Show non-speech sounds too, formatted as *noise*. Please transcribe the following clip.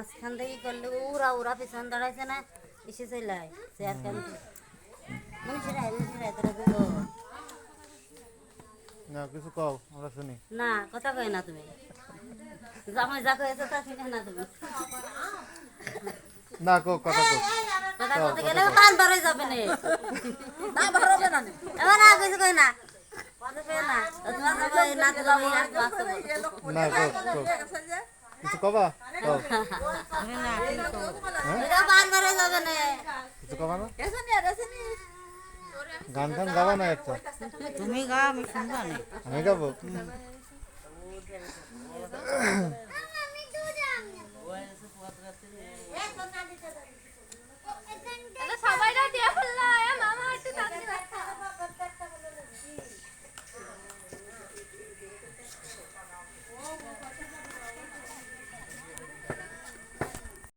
মাঝখান থেকে করলে উড়া উড়া পিছন দাঁড়াইছে না এসে চলে চেয়ার কান মনীষীরা মনীষীরা তোরা দেবো না কিছু কও আমরা শুনি। না কথা কয় না তুমি। জামাই যা কয়েছে তা শুনে না তুমি। না কও কথা কও। কথা বলতে গেলে কান বার হয়ে যাবে না। না ভালো না এবার না কিছু কই না। না না। না। কিছু *laughs* হ্যাঁ? গান গান গাবা না একটা? তুমি গা আমি শুনব না। আমি গাবো? আমি তো জানি